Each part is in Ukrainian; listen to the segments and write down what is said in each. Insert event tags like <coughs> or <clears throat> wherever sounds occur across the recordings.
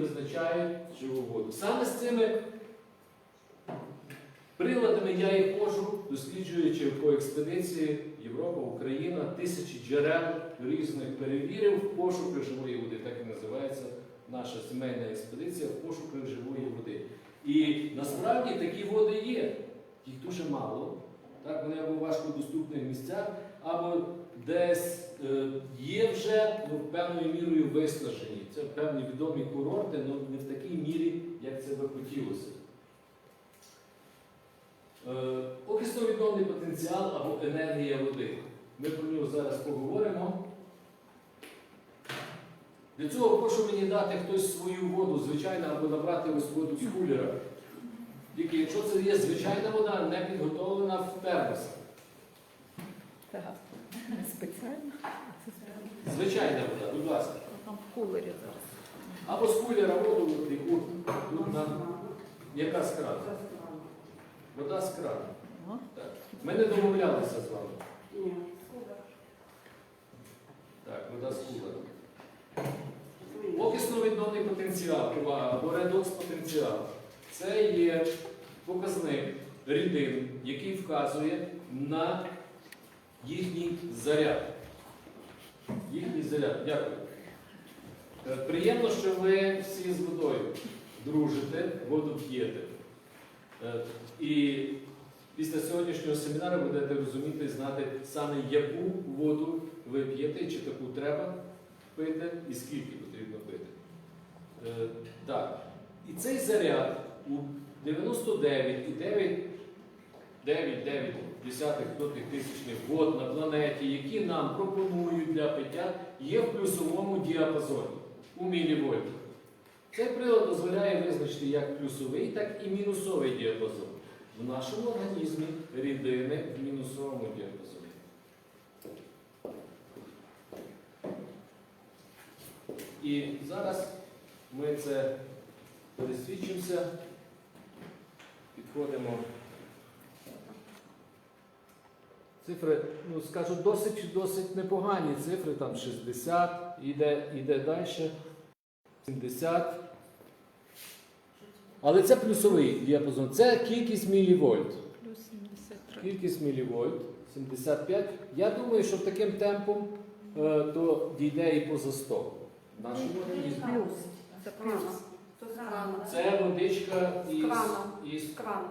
визначають живу воду. Саме з цими приладами я і ходжу, досліджуючи по експедиції Європа, Україна, тисячі джерел різних перевірив в пошуках живої води. Так і називається наша сімейна експедиція в пошуках живої води. І насправді такі води є. Їх дуже мало. Так, вони або в місцях, або десь є вже ну, певною мірою виснажені. Це певні відомі курорти, але не в такій мірі, як це би хотілося. Е, Окисно-відновний потенціал або енергія води. Ми про нього зараз поговоримо. Для цього прошу мені дати хтось свою воду, звичайно, або набрати ось воду з кулера. Тільки якщо це є звичайна вода, не підготовлена в термосах. Так. Спеціально. Звичайна вода, будь ласка. Там в кулері зараз. Або з кулера воду, яку тут нам. Яка з крану? Вода з крану. Так. Ми не домовлялися з вами. Ні. Так, вода з кулера. Окисно-відновний потенціал увага, або редокс-потенціал це є показник рідин, який вказує на їхній заряд. Їхній заряд. Дякую. Е, Приємно, що ви всі з водою дружите, воду п'єте. Е, І після сьогоднішнього семінару будете розуміти і знати саме яку воду ви п'єте, чи таку треба пити і скільки потрібно пити. Е, так. І цей заряд у 99,9 тисячних вод на планеті, які нам пропонують для пиття, є в плюсовому діапазоні у мілівольтах. Цей прилад дозволяє визначити як плюсовий, так і мінусовий діапазон. В нашому організмі рідини в мінусовому діапазоні. І зараз ми це пересвідчимося, підходимо. Цифри, ну скажу, досить, досить непогані цифри, там 60, іде, іде далі, 70. Але це плюсовий діапазон, це кількість мілівольт. плюс 73. Кількість мілівольт 75. Я думаю, що таким темпом е, то дійде і поза 100 нашому організмі. Плюс. Це плюс. Це водичка із, крана. із крана.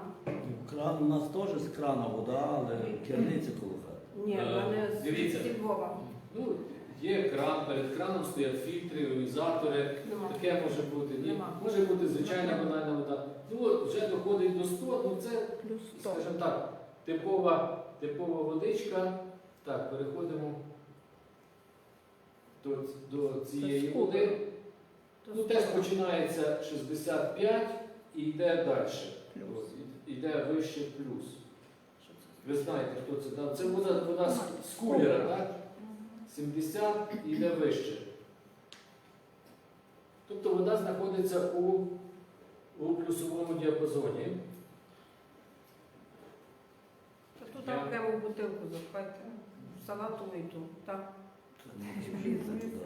Кран у нас теж з крана вода, але керниця коло хати. Ні, в Е, мене з- дивіться. зі Львова. ну, є кран, перед краном стоять фільтри, іонізатори. Нема. Таке може бути. Ні. Нема. Може бути звичайна банальна вода. Ну, от вже доходить до 100, ну це, Плюс 100. скажімо так, типова, типова водичка. Так, переходимо до, до цієї Це води. Ну, теж починається 65 і йде далі. Йде вище плюс. Ви знаєте, хто це дав? Це вода, вода з, з кулера, так? 70 і йде вище. Тобто вода знаходиться у, у плюсовому діапазоні. Тут Я- окрему бутилку запхайте. Салатову і. Так.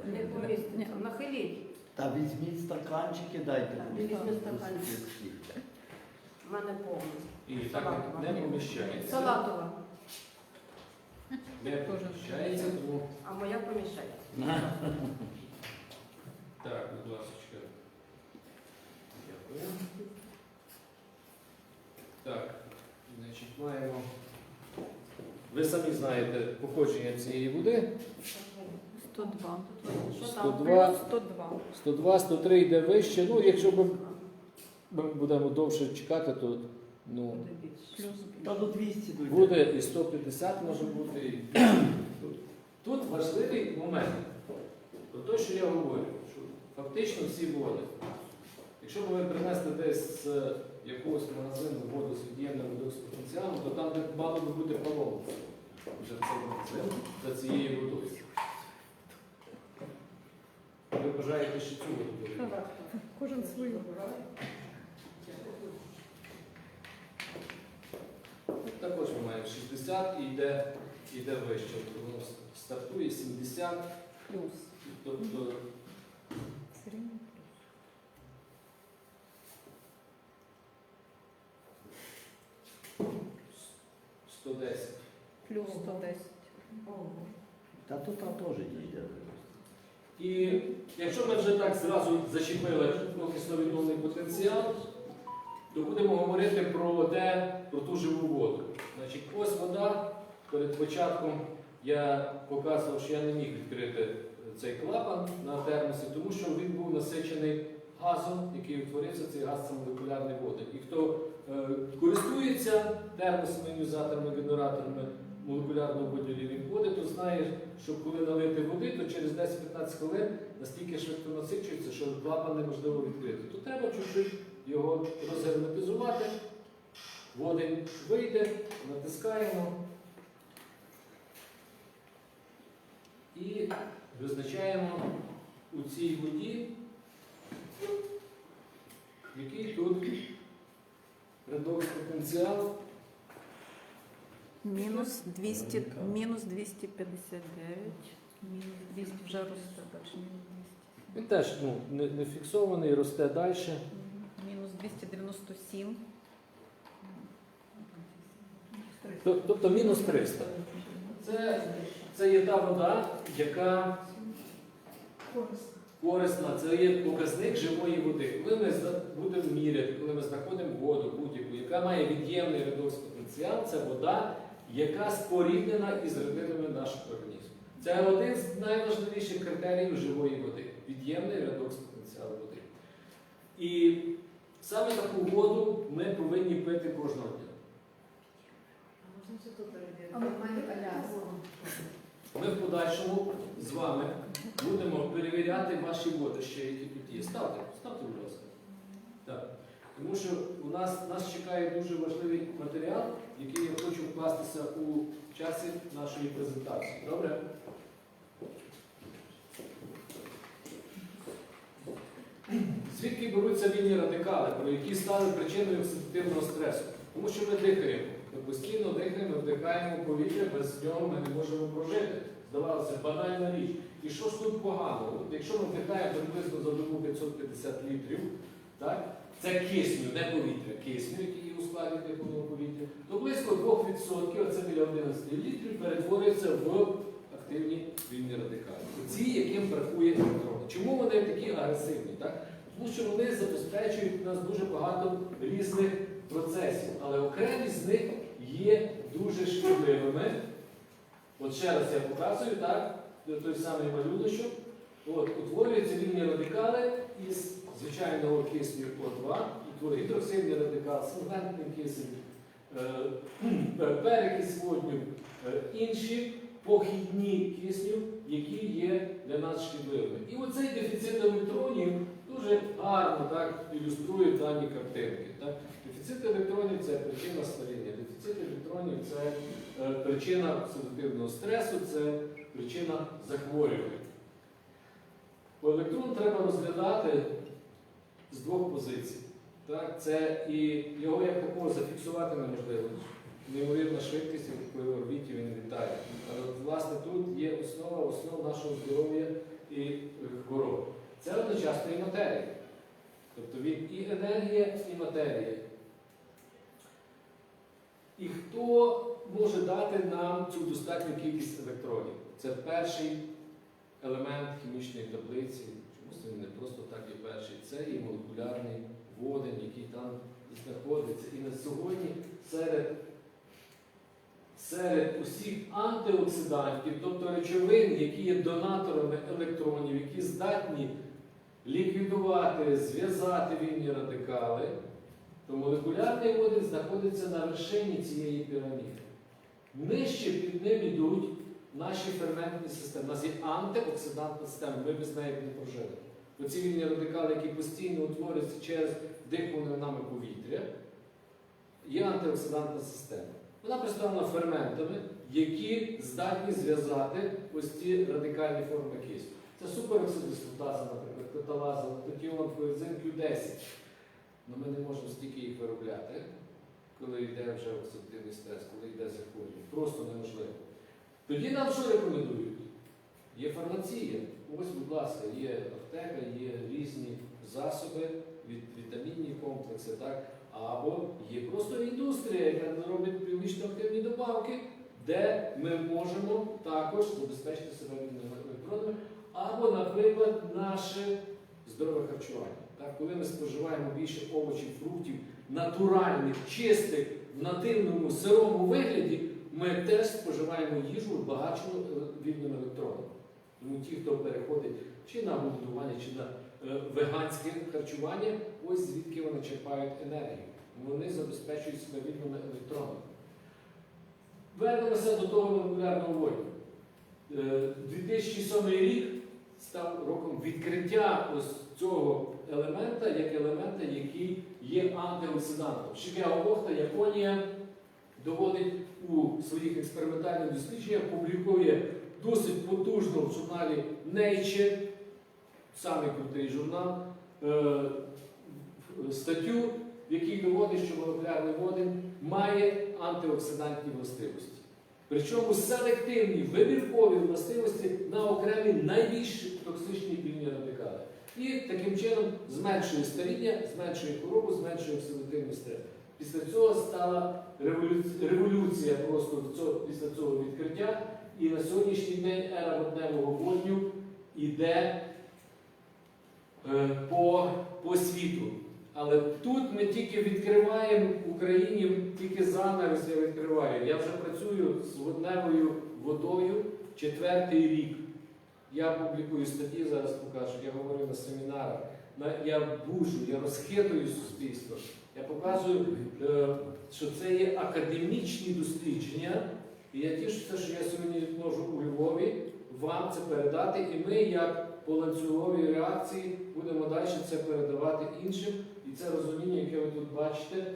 Не поміститься. Нахиліть. Та візьміть стаканчики, дайте. Так, мені. візьми стаканчик. У мене повно. І так не поміщається. Салатова. Не поміщається, тому А моя поміщається. <laughs> так, будь ласка. Дякую. Так, значить, маємо. Ви самі знаєте походження цієї води. 102. Що там? 102. Плюс 102. 102, 103 йде вище. Ну, якщо ми, ми будемо довше чекати, то ну, Буде більше. Плюс Та до 200 дойде. буде і 150 може бути. І... Тут, тут важливий момент. Про те, що я говорю, що фактично всі води. Якщо б ви принесли десь з якогось магазину воду з від'ємним водокспотенціалом, то там де мало би бути поломка вже цей магазин за цією водою. ще цю воду. Так, Кожен свою. Також ми маємо 60 і йде, йде вище. Воно стартує 70. Плюс. Тобто Сто десять. Плюс 110. Та тут там теж дійде. І якщо ми вже так зразу зачепили кисловідновний потенціал, то будемо говорити про те, про ту живу воду. Значить, ось вода. Перед початком я показував, що я не міг відкрити цей клапан на термосі, тому що він був насичений газом, який утворився, цей газ це молекулярні води. І хто е, користується термосами, іонізаторами, генераторами молекулярного поділу води, то знає, що коли налити води, то через 10-15 хвилин настільки швидко насичується, що клапан неможливо відкрити. То треба чуть-чуть його розгерметизувати. Водень вийде, натискаємо і визначаємо у цій воді, який тут редокс потенціал. Мінус 200, мінус 259. Мінус 200 вже росте далі. Мінус 200. Він теж ну, не, не фіксований, росте далі. Мінус 297. Тобто мінус 300. Це, це є та вода, яка корисна, це є показник живої води. Коли ми будемо міряти, коли ми знаходимо воду будь-яку, яка має від'ємний редокс потенціал, це вода, яка споріднена із рідинами нашого організму. Це один з найважливіших критеріїв живої води від'ємний редокс потенціал води. І саме таку воду ми повинні пити кожного дня. Ми в подальшому з вами будемо перевіряти ваші водощі, які тут є. Ставте, ставте, будь ласка. Так. Тому що у нас, нас чекає дуже важливий матеріал, який я хочу вкластися у часі нашої презентації. Добре? Звідки беруться вільні радикали, про які стали причиною оксидативного стресу? Тому що ми дихаємо. Ми постійно дихаємо, вдихаємо повітря, без нього ми не можемо прожити. Здавалося, банальна річ. І що ж тут погано? От якщо ми вдихаємо приблизно за добу 550 літрів, так? Це кисню, не повітря, кисню, який є у складі диханого повітря, то близько 2%, це біля 11 літрів, перетворюється в активні вільні радикали. Ці, яким бракує електронів. Чому вони такі агресивні? Так? Тому що вони забезпечують нас дуже багато різних процесів, але окремі з них є дуже шкідливими. От ще раз я показую, так, той самий малюночок. От, утворюються вільні радикали із звичайного кисню О2, утворює гідроксидний радикал, синтетний кисень, е, перекись водню, е, інші похідні кисню, які є для нас шкідливими. І оцей дефіцит електронів дуже гарно так, ілюструє дані картинки. Так? Дефіцит електронів це причина старіння, дефіцит електронів це е, причина оксидативного стресу, це причина захворювань. Бо електрон треба розглядати з двох позицій. Так? Це і його як такого зафіксувати неможливо. Неймовірна швидкість, якою орбіті він літає. Але власне тут є основа основ нашого здоров'я і е, хвороб. Це одночасно і матерія. Тобто він і енергія, і матерія. І хто може дати нам цю достатню кількість електронів? Це перший елемент хімічної таблиці. Чомусь не просто так є перший. Це і молекулярний водень, який там знаходиться. І на сьогодні серед, серед усіх антиоксидантів, тобто речовин, які є донаторами електронів, які здатні ліквідувати, зв'язати вільні радикали, то молекулярний водень знаходиться на вершині цієї піраміди. Нижче під ним йдуть наші ферментні системи. У нас є антиоксидантна система, ми без неї не прожили. Оці вільні радикали, які постійно утворюються через дихане нами повітря, є антиоксидантна система. Вона представлена ферментами, які здатні зв'язати ось ці радикальні форми кисню. Це супероксидистатаза, наприклад, каталаза, лактатіон, коензим Q10. Але ми не можемо стільки їх виробляти, коли йде вже оксидативний стрес, коли йде захворювання. Просто неможливо. Тоді нам що рекомендують? Є фармація. Ось, будь ласка, є аптека, є різні засоби, від- вітамінні комплекси. Так? або є просто індустрія, яка робить біологічно активні добавки, де ми можемо також забезпечити себе електронами, або, наприклад, наше здорове харчування. Так, коли ми споживаємо більше овочів, фруктів, натуральних, чистих, в нативному сирому вигляді, ми теж споживаємо їжу багачену е, вільними електронами. Тому ті, хто переходить чи на голодування, чи на е, веганське харчування, ось звідки вони черпають енергію. Вони забезпечують себе вільними електронами. Вернемося до того молекулярного воїну. Е, 2007 рік став роком відкриття ось цього елемента як елемента, який є антиоксидантом. Шігео Охта, Японія доводить у своїх експериментальних дослідженнях, публікує досить потужно в журналі Nature, самий крутий журнал, е, статтю, в якій доводить, що молекулярний водень має антиоксидантні властивості. Причому селективні вибіркові властивості на окремі найбільш токсичні вільні радикали. І таким чином зменшує старіння, зменшує хворобу, зменшує оксидативний стрес. Після цього стала революція, просто після цього відкриття. І на сьогоднішній день ера водневого водню йде е, по, по світу. Але тут ми тільки відкриваємо в Україні, тільки занавес я відкриваю. Я вже працюю з водневою водою четвертий рік. Я публікую статті, зараз покажу. Я говорю на семінарах. На- Я бужу, я розхитую суспільство. Я показую, е, що це є академічні дослідження. І я тішуся, що я сьогодні можу у Львові вам це передати, і ми, як по ланцюговій реакції, будемо далі це передавати іншим. І це розуміння, яке ви тут бачите,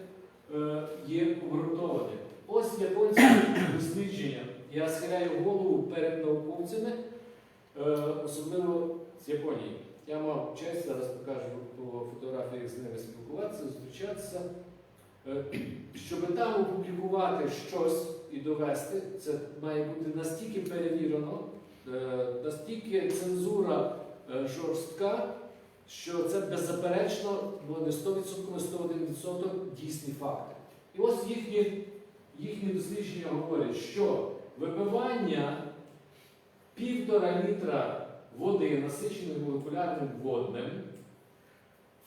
е, є обґрунтоване. Ось японські <coughs> дослідження. Я схиляю голову перед науковцями, е, особливо з Японії. Я мав честь, зараз покажу по фотографіях з ними спілкуватися, зустрічатися. Е, <clears throat> Щоб там опублікувати щось і довести, це має бути настільки перевірено, е, настільки цензура е, жорстка, що це беззаперечно, ну не 100%, а 101% дійсні факти. І ось їхні, їхні дослідження говорять, що випивання півтора літра води, насиченої молекулярним водним,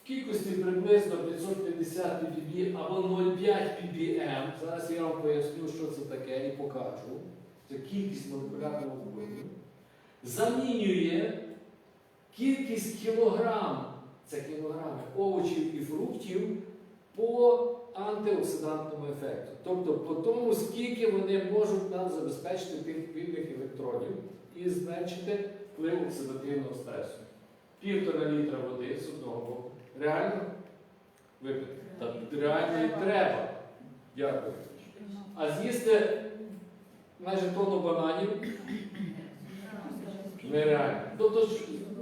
в кількості приблизно 550 ppb або 0,5 ppm, зараз я вам поясню, що це таке і покажу. Це кількість молекулярного водню, замінює кількість кілограм, це кілограми овочів і фруктів по антиоксидантному ефекту. Тобто по тому, скільки вони можуть нам забезпечити тих вільних електронів і зменшити вплив оксидативного стресу. Півтора літра води з одного боку. Реально випити? Та реально і треба. Дякую. А з'їсти майже тонну бананів нереально. Тобто,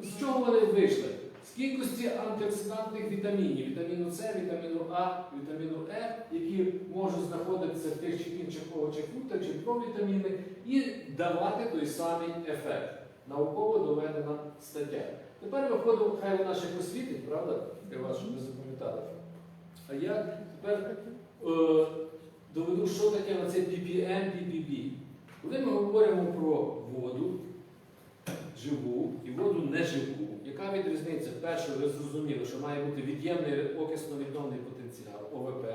з чого вони вийшли? З кількості антиоксидантних вітамінів, вітаміну С, вітаміну А, вітаміну Е, які можуть знаходитися в тих чи інших овочах, фруктах чи провітамінних, і давати той самий ефект. Науково доведена стаття. Тепер виходить, хай вона ще посвітить, правда? Для вас, щоб ви запам'ятали. А я тепер е, доведу, що таке оце PPM, PPB. Коли ми говоримо про воду, живу і воду неживу, яка відрізниця? Перше, ви зрозуміли, що має бути від'ємний окисно-відновний потенціал, ОВП,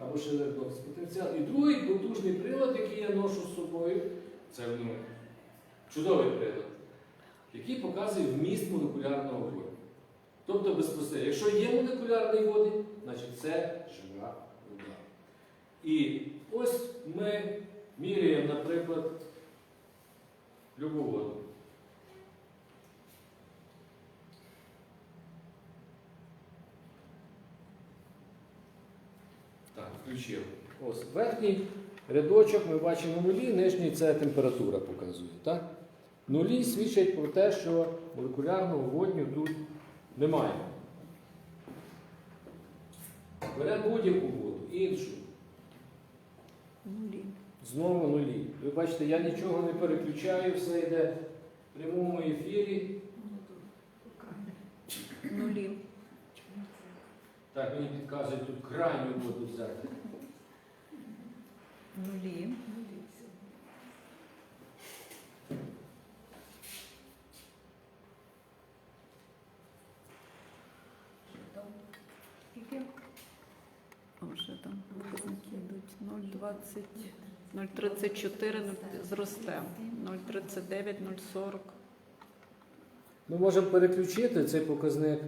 або редокс потенціал. І другий потужний прилад, який я ношу з собою, це ну, чудовий прилад, який показує вміст молекулярного воду. Тобто безпосередньо, якщо є молекулярний водень, значить це жива вода. І ось ми міряємо, наприклад, любу воду. Так, включив. Ось верхній рядочок ми бачимо нулі, нижній це температура показує. Так? Нулі свідчать про те, що молекулярного водню тут немає. Беремо будь-яку воду, іншу. Нулі. Знову нулі. Ви бачите, я нічого не переключаю, все йде в прямому ефірі. Нулі. Так, мені підказують тут крайню воду взяти. Нулі. Скільки? А вже там показники йдуть 0,20, 0,34 ну, зросте, 0,39, 0,40. Ми можемо переключити цей показник.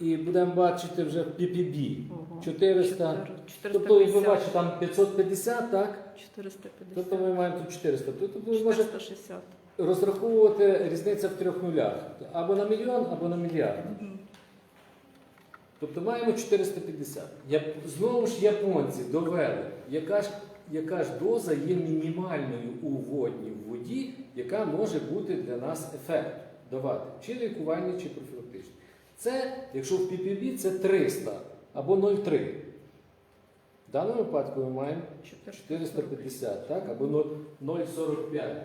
І будемо бачити вже PPB. Ого. 400. 400, Тобто ви бачите там 550, так? 450. Тобто ми маємо тут 400. Тобто ви можете 460. розраховувати різниця в трьох нулях. Або на мільйон, або на мільярд. Мгм. Тобто маємо 450. Я, знову ж японці довели, яка ж, яка ж доза є мінімальною у водній воді, яка може бути для нас ефект давати, чи лікувальний, чи профілактичний. Це, якщо в PPB, це 300 або 0,3. В даному випадку ми маємо 450, так? або 0,45.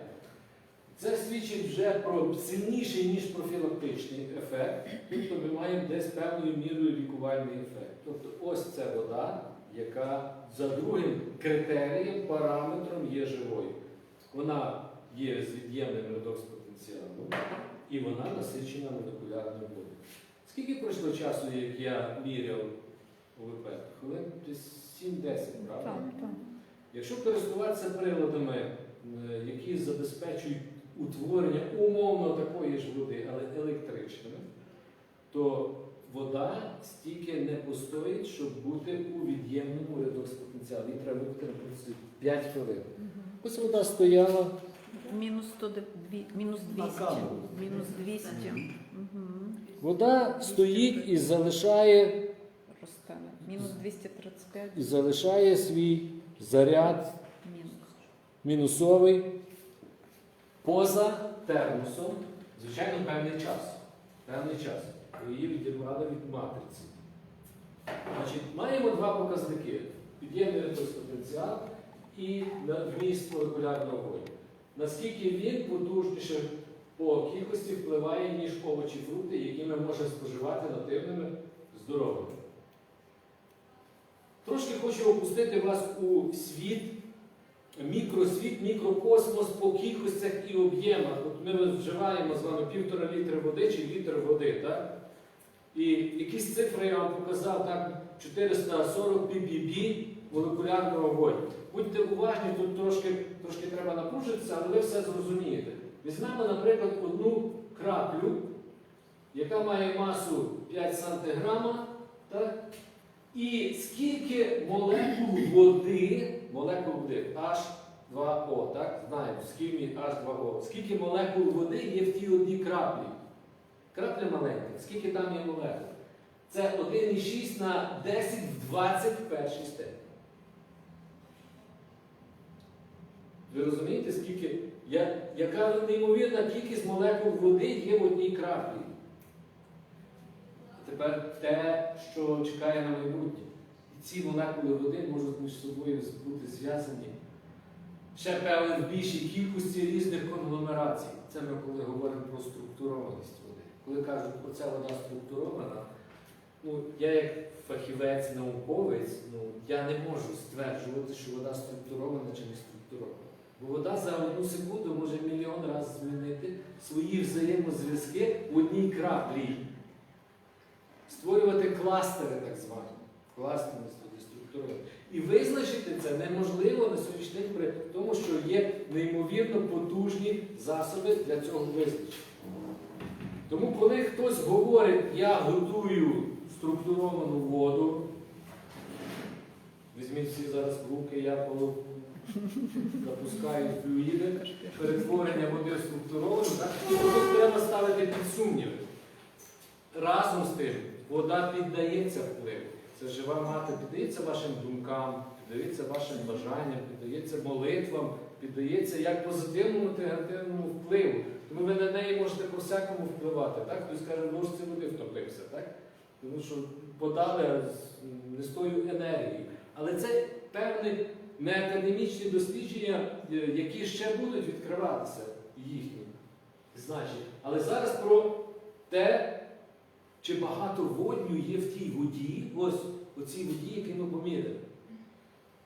Це свідчить вже про сильніший, ніж профілактичний ефект. Тобто ми маємо десь певною мірою лікувальний ефект. Тобто ось це вода, яка за другим критерієм, параметром є живою. Вона є з від'ємним редокс потенціалом і вона насичена молекулярною водою. Скільки пройшло часу, як я міряв ОВП? Хвилин десь 7-10, правда? Так, так. Якщо користуватися приладами, е, які забезпечують утворення умовно такої ж води, але електричними, то вода стільки не постоїть, щоб бути у від'ємному редокс потенціалі. Їй треба бути на 5 хвилин. Ось вода стояла. Мінус 102, мінус 200. Мінус 200. Угу. Вода стоїть і залишає. Мінус 235. і залишає свій заряд Мінус. мінусовий поза термосом, звичайно, певний час. Певний час. Її відірвали від матриці. Значить, маємо два показники: під'ємний ретроспотенціал і вміст молекулярного вогню. Наскільки він потужніше по кількості впливає, ніж овочі, фрукти, які ми можемо споживати нативними здоровими. Трошки хочу опустити вас у світ мікросвіт, мікрокосмос по кількостях і об'ємах. От ми вживаємо з вами півтора літра води чи літр води, так? І якісь цифри я вам показав, так, 440 ppb молекулярного вогню. Будьте уважні, тут трошки, трошки треба напружитися, але ви все зрозумієте. Візьмемо, наприклад, одну краплю, яка має масу 5 сантиграма, так? І скільки молекул води, молекул води H2O, так? Знаємо, скільки H2O, скільки молекул води є в тій одній краплі. Крапля маленька, скільки там є молекул? Це 1,6 на 10 в 21 степені. Ви розумієте, скільки, я, яка неймовірна кількість молекул води є в одній краплі? А тепер те, що чекає на майбутнє. Ці молекули води можуть між собою бути зв'язані ще певно в більшій кількості різних конгломерацій. Це ми коли говоримо про структурованість води. Коли кажуть, оця вода структурована, ну я як фахівець, науковець, ну я не можу стверджувати, що вода структурована чи не структурована. Бо вода за одну секунду може мільйон разів змінити свої взаємозв'язки в одній краплі створювати кластери, так звані. Кластерність тоді структури. І визначити це неможливо на сьогоднішній день при тому, що є неймовірно потужні засоби для цього визначення. Тому, коли хтось говорить, я готую структуровану воду, візьміть всі зараз в руки, я полу- запускаю флюїди, перетворення води в структуровану, так? Тут треба ставити під сумнів. Разом з тим, вода піддається впливу. Це жива мати піддається вашим думкам, піддається вашим бажанням, піддається молитвам, піддається як позитивному, так і негативному впливу. Тому ви на неї можете по всякому впливати. Так? Хтось каже, в ложці води втопився, так? Тому що подали не з тою енергією. Але це певні неакадемічні дослідження, е, які ще будуть відкриватися їхні значення. Але зараз про те, чи багато водню є в тій воді, ось у цій воді, яку ми поміряли.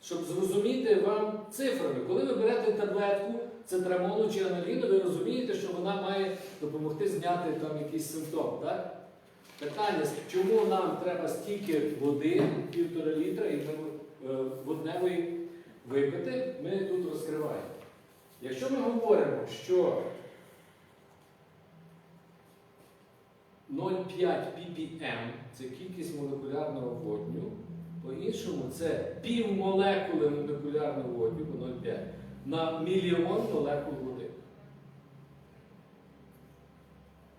Щоб зрозуміти вам цифрами, коли ви берете таблетку цитрамону чи аналіну, ви розумієте, що вона має допомогти зняти там якийсь симптом. Так? Питання, чому нам треба стільки води, півтора літра і е, водневої випити, ми тут розкриваємо. Якщо ми говоримо, що 0,5 ppm це кількість молекулярного водню, по-іншому це пів молекули молекулярного водню, бо 0,5, на мільйон молекул води.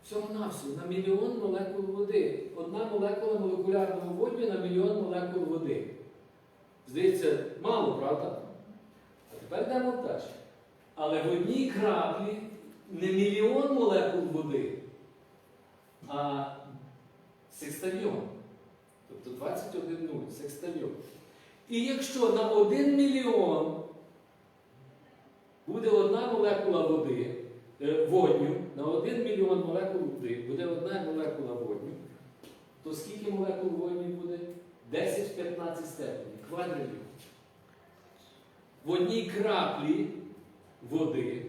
Всього-навсього на мільйон молекул води. Одна молекула молекулярного водню на мільйон молекул води. Здається, мало, правда? А тепер йдемо далі. Але в одній краплі не мільйон молекул води, а секстальйон. Тобто 21 нуль, секстальйон. І якщо на 1 мільйон буде одна молекула води, е, водню, на 1 мільйон молекул води буде одна молекула водню, то скільки молекул водню буде? 10 в 15 степені, квадриліон. В одній краплі води,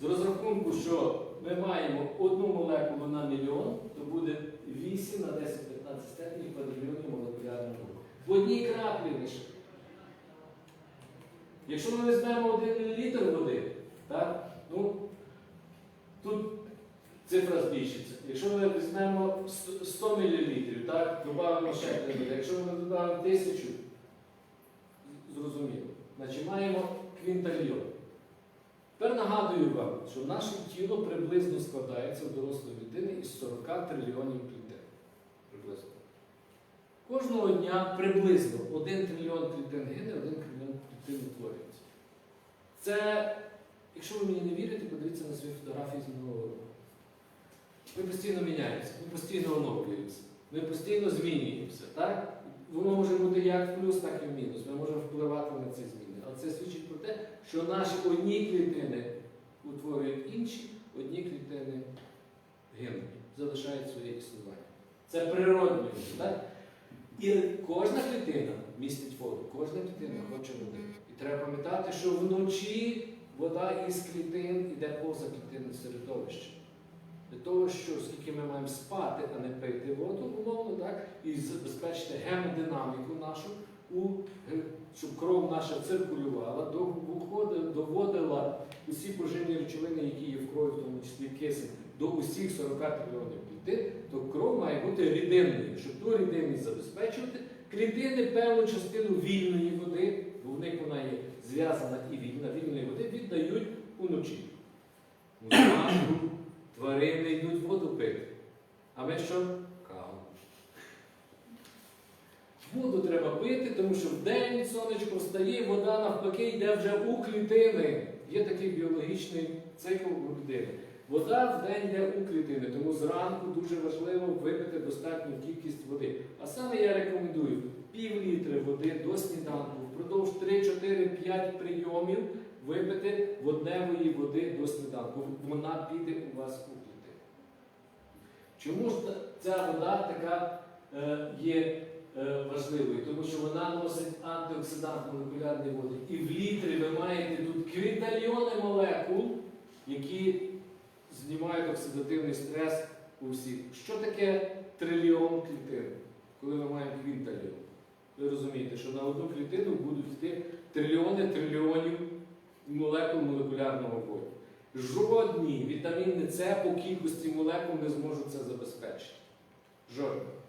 з розрахунку, що ми маємо одну молекулу на мільйон, то буде 8 на 10 15 степені квадрильйонів молекулярної води. В одній краплі лише. Якщо ми візьмемо 1 мл води, так, ну, тут цифра збільшиться. Якщо ми візьмемо 100 мл, так, додамо ще 3 мл. Якщо ми додамо 1000, зрозуміло. Значить маємо квінтальйон. Тепер нагадую вам, що наше тіло приблизно складається у дорослої людини із 40 трильйонів клітин. Приблизно. Кожного дня приблизно 1 трильйон клітин гине, 1 трильйон клітин утворюється. Це, якщо ви мені не вірите, подивіться на свої фотографії з минулого року. Ми постійно міняємося, ми постійно оновлюємося, ми постійно змінюємося. Так? Воно може бути як в плюс, так і в мінус. Ми можемо впливати на ці зміни. Це свідчить про те, що наші одні клітини утворюють інші, одні клітини гинуть, залишають своє існування. Це природне. Так? І кожна клітина містить воду, кожна клітина хоче води. І треба пам'ятати, що вночі вода із клітин йде поза клітинне середовище. Для того, що оскільки ми маємо спати, а не пити воду, умовно, так, і забезпечити гемодинаміку нашу, у, е, щоб кров наша циркулювала, доводила усі поживні речовини, які є в крові, в тому числі кисень, до усіх 40 трильйонів клітин, то кров має бути рідинною. Щоб ту рідинність забезпечувати, клітини певну частину вільної води, бо в них вона є зв'язана і вільна, вільної води віддають уночі. Зранку тварини йдуть воду пити. А ми що? Воду треба пити, тому що вдень сонечко встає, вода навпаки йде вже у клітини. Є такий біологічний цикл у людини. Вода вдень йде у клітини, тому зранку дуже важливо випити достатню кількість води. А саме я рекомендую пів літри води до сніданку впродовж 3-4-5 прийомів випити водневої води до сніданку. Вона піде у вас у клітину. Чому ж ця вода така е, є важливою? Тому що вона носить антиоксидант молекулярної води. І в літрі ви маєте тут квінтальйони молекул, які знімають оксидативний стрес у всіх. Що таке трильйон клітин, коли ми маємо квінтальйон? Ви розумієте, що на одну клітину будуть йти трильйони трильйонів молекул молекулярного воду. Жодні вітаміни С по кількості молекул не зможуть це забезпечити. Жодні.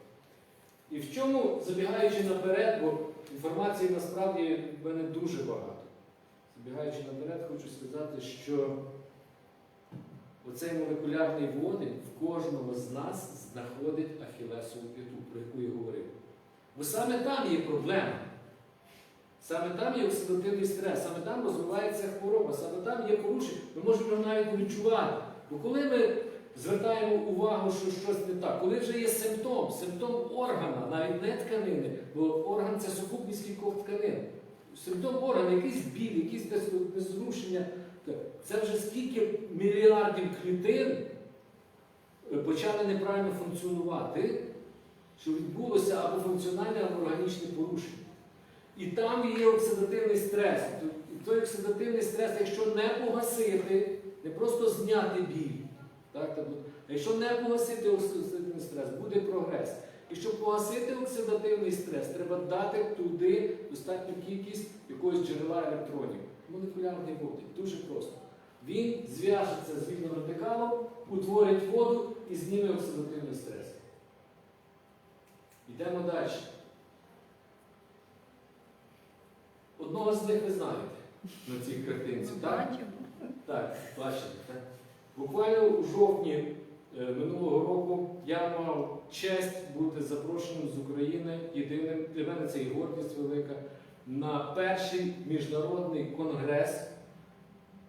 І в чому, забігаючи наперед, бо інформації насправді в мене дуже багато. Забігаючи наперед, хочу сказати, що оцей молекулярний водень в кожного з нас знаходить ахілесову п'яту, про яку я говорив. Бо саме там є проблема. Саме там є оксидативний стрес, саме там розвивається хвороба, саме там є порушення. Ми можемо навіть відчувати. Бо коли ми звертаємо увагу, що щось не так, коли вже є симптом, симптом органа, навіть не тканини, бо орган це сукупність кількох тканин. Симптом органа, якийсь біль, якісь нез- незрушення, це вже скільки мільярдів клітин е, почали неправильно функціонувати, що відбулося або функціональне, або органічне порушення. І там є оксидативний стрес. І той оксидативний стрес, якщо не погасити, не просто зняти біль, так, тобто, якщо не погасити оксидативний стрес, буде прогрес. І щоб погасити оксидативний стрес, треба дати туди достатню кількість якогось джерела електронів. Молекулярний водень. Дуже просто. Він зв'яжеться з вільним радикалом, утворить воду і зніме оксидативний стрес. Йдемо далі. Одного з них ви знаєте на цій картинці, так? Так, бачите. Так? Буквально у жовтні е, минулого року я мав честь бути запрошеним з України єдиним, для мене це і гордість велика, на перший міжнародний конгрес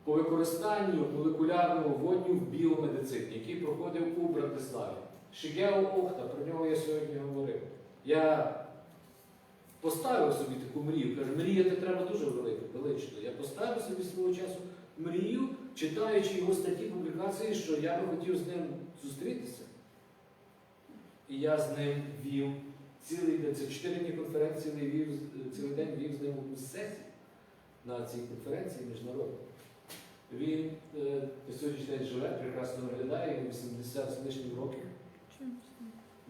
по використанню молекулярного водню в біомедицині, який проходив у Братиславі. Шигео Охта, про нього я сьогодні говорив. Я поставив собі таку мрію, кажу, мріяти треба дуже велике, велично. Я поставив собі свого часу мрію, читаючи його статті публікації, що я би хотів з ним зустрітися. І я з ним вів цілий день, це чотири дні конференції, вів, цілий день вів з ним одну сесію на цій конференції міжнародній. Він е, сьогоднішній день живе, прекрасно виглядає, йому 80 з лишнім років.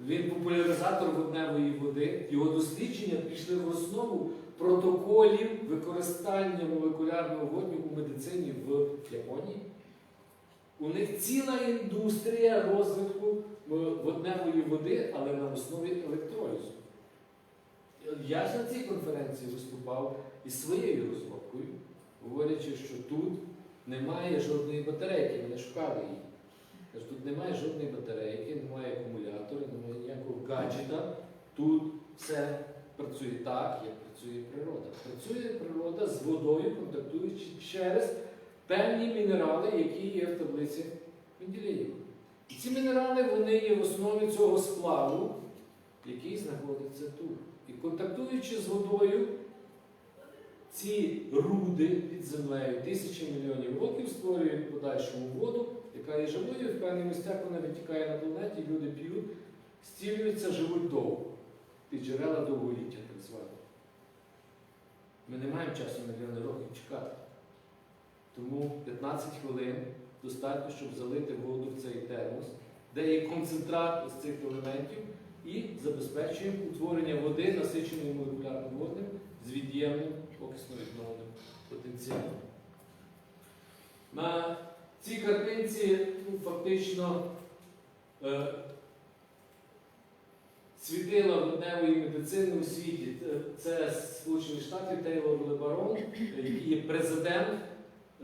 Він популяризатор водневої води. Його дослідження пішли в основу протоколів використання молекулярного водню у медицині в Японії. У них ціла індустрія розвитку е, водневої води, але на основі електролізу. Я ж на цій конференції виступав із своєю розробкою, говорячи, що тут немає жодної батарейки, ми не шукали її. Тут немає жодної батарейки, немає акумулятора, немає ніякого гаджета. Тут все працює так, як працює природа. Працює природа з водою, контактуючи через певні мінерали, які є в таблиці Менделєєва. І ці мінерали вони є в основі цього сплаву, який знаходиться тут. І контактуючи з водою, ці руди під землею тисячі мільйонів років створюють подальшому воду, яка є живою, в певних місцях вона відтікає на планеті, люди п'ють, зцілюються, живуть довго. Під джерела довголіття, так звані. Ми не маємо часу мільйони років чекати. Тому 15 хвилин достатньо, щоб залити воду в цей термос, де є концентрат з цих елементів, і забезпечуємо утворення води, насиченої молекулярним водним з від'ємним окисно відновленим потенціалом. На цій картинці ну, фактично е, світила водневої медицини у світі. Е, Це з Сполучених Штатів Тейлор Лебарон, е, який є президент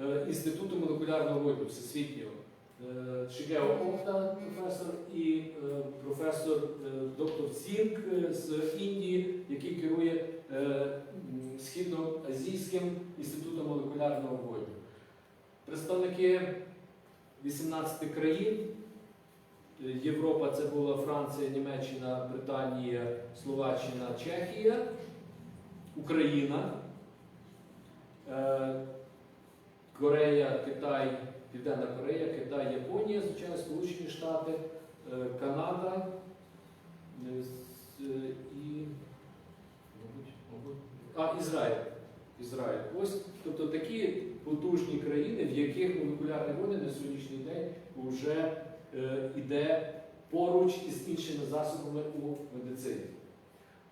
е, Інституту молекулярного водню всесвітнього. Е, Шигео Охта, професор, і е, професор е, доктор е, з Індії, який керує е, Східноазійським інститутом молекулярного водню. Представники 18 країн. Європа це була Франція, Німеччина, Британія, Словаччина, Чехія, Україна, е, Корея, Китай, Південна Корея, Китай, Японія, звичайно, Сполучені Штати, е, Канада е, і а, Ізраїль. Ізраїль. Ось, тобто такі потужні країни, в яких молекулярні води на сьогоднішній день вже е, іде поруч із іншими засобами у медицині.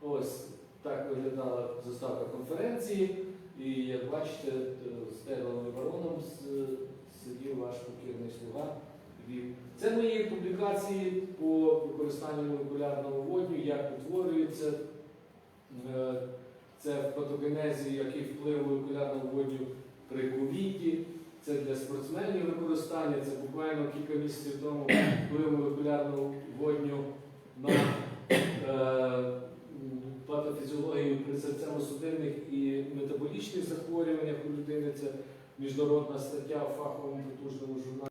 Ось так виглядала заставка конференції. І як бачите, е, з Тейлором і Бароном сидів ваш покірний слуга. Це мої публікації по використанню молекулярного водню, як утворюється. Е, Це в патогенезі, який вплив молекулярного водню при ковіді. Це для спортсменів використання. Це буквально кілька місяців тому вплив регулярну водню на е, патофізіологію при серцево-судинних і метаболічних захворюваннях у людини. Це міжнародна стаття в фаховому потужному журналі.